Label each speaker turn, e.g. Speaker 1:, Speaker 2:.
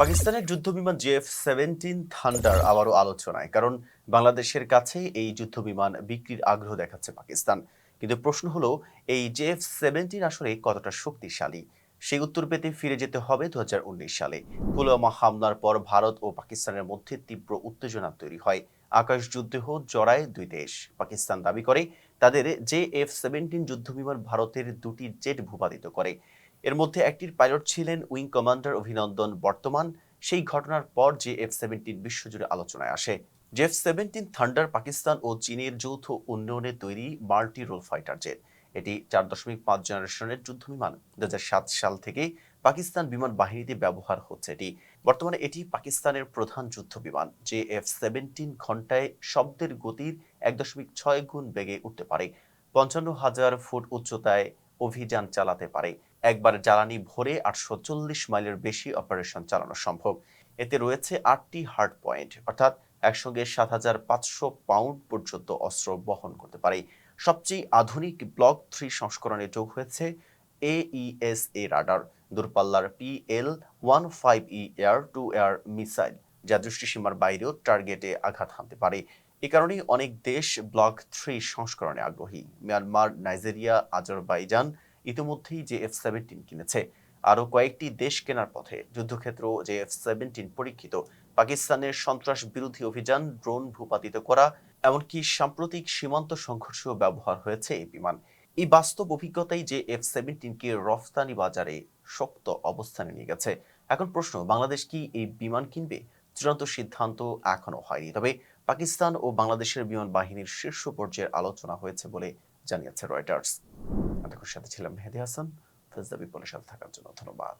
Speaker 1: পাকিস্তানের যুদ্ধবিমান JF seventeen thunder আবারও আলোচনায়, কারণ বাংলাদেশের কাছে এই যুদ্ধবিমান বিক্রির আগ্রহ দেখাচ্ছে পাকিস্তান। কিন্তু প্রশ্ন হলো, এই জেএফ সেভেন্টিন আসলে কতটা শক্তিশালী? সেই উত্তর পেতে ফিরে যেতে হবে দু হাজার উনিশ সালে। পুলওয়ামা হামলার পর ভারত ও পাকিস্তানের মধ্যে তীব্র উত্তেজনা তৈরি হয়। আকাশ যুদ্ধে জড়ায় দুই দেশ। পাকিস্তান দাবি করে, তাদের জে এফ সেভেন্টিন যুদ্ধবিমান ভারতের দুটি জেট ভূপাতিত করে। এর মধ্যে একটির পাইলট ছিলেন উইং কমান্ডার অভিনন্দন বর্তমান। সেই ঘটনার পর জে এফ সেভেন্টিন বিশ্বজুড়ে আলোচনায় আসে। জেফ সেভেন্টিন থান্ডার পাকিস্তান ও চীনের যৌথ উন্নয়নে তৈরি মাল্টি রোল ফাইটার জেট। এটি চার দশমিক পাঁচ জেনারেশনের যুদ্ধ বিমান দু সাল থেকে পাকিস্তান বিমান বাহিনীতে ব্যবহার হচ্ছে এটি। বর্তমানে এটি পাকিস্তানের প্রধান যুদ্ধ বিমান যে এফ সেভেন্টিন ঘন্টায় শব্দের গতির এক দশমিক ছয় গুণ বেগে উঠতে পারে। পঞ্চান্ন হাজার ফুট উচ্চতায় অভিযান চালাতে পারে। একবার জ্বালানি ভরে আটশো চল্লিশ মাইলের বেশি অপারেশন চালানো সম্ভব। এতে রয়েছে আটটি হার্ড পয়েন্ট, অর্থাৎ একসঙ্গে সাত হাজার পাঁচশো পাউন্ড পর্যন্ত অস্ত্র বহন করতে পারে। সবচেয়ে আধুনিক ব্লক থ্রি সংস্করণে যোগ হয়েছে এইএস এ রাডার, দূরপাল্লার P L one five E air to air missile, যা দৃষ্টিসীমার বাইরেও টার্গেটে আঘাত হানতে পারে। এ কারণেই অনেক দেশ ব্লক থ্রি সংস্করণে আগ্রহী। মিয়ানমার, নাইজেরিয়া, আজারবাইজান ইতিমধ্যেই যে এফ সেভেন্টিন কিনেছে, আরও কয়েকটি দেশ কেনার পথে যুদ্ধক্ষেত্র যে এফ সেভেন্টিন পরীক্ষিত, পাকিস্তানের সন্ত্রাস বিরোধী অভিযান ড্রোন ভূপাতিত করা, এমনকি সাম্প্রতিক সীমান্ত সংঘর্ষেও ব্যবহার হয়েছে এই বিমান। এই বাস্তব অভিজ্ঞতাই যে এফ সেভেন্টিনকে রফতানি বাজারে শক্ত অবস্থানে নিয়ে গেছে। এখন প্রশ্ন, বাংলাদেশ কি এই বিমান কিনবে? চূড়ান্ত সিদ্ধান্ত এখনও হয়নি। তবে পাকিস্তান ও বাংলাদেশের বিমান বাহিনীর শীর্ষ পর্যায়ের আলোচনা হয়েছে বলে জানিয়েছে রয়টার্স এতক্ষণ সাথে ছিলাম মেহেদি হাসান। ফেজদা বিপলের সাথে থাকার জন্য ধন্যবাদ।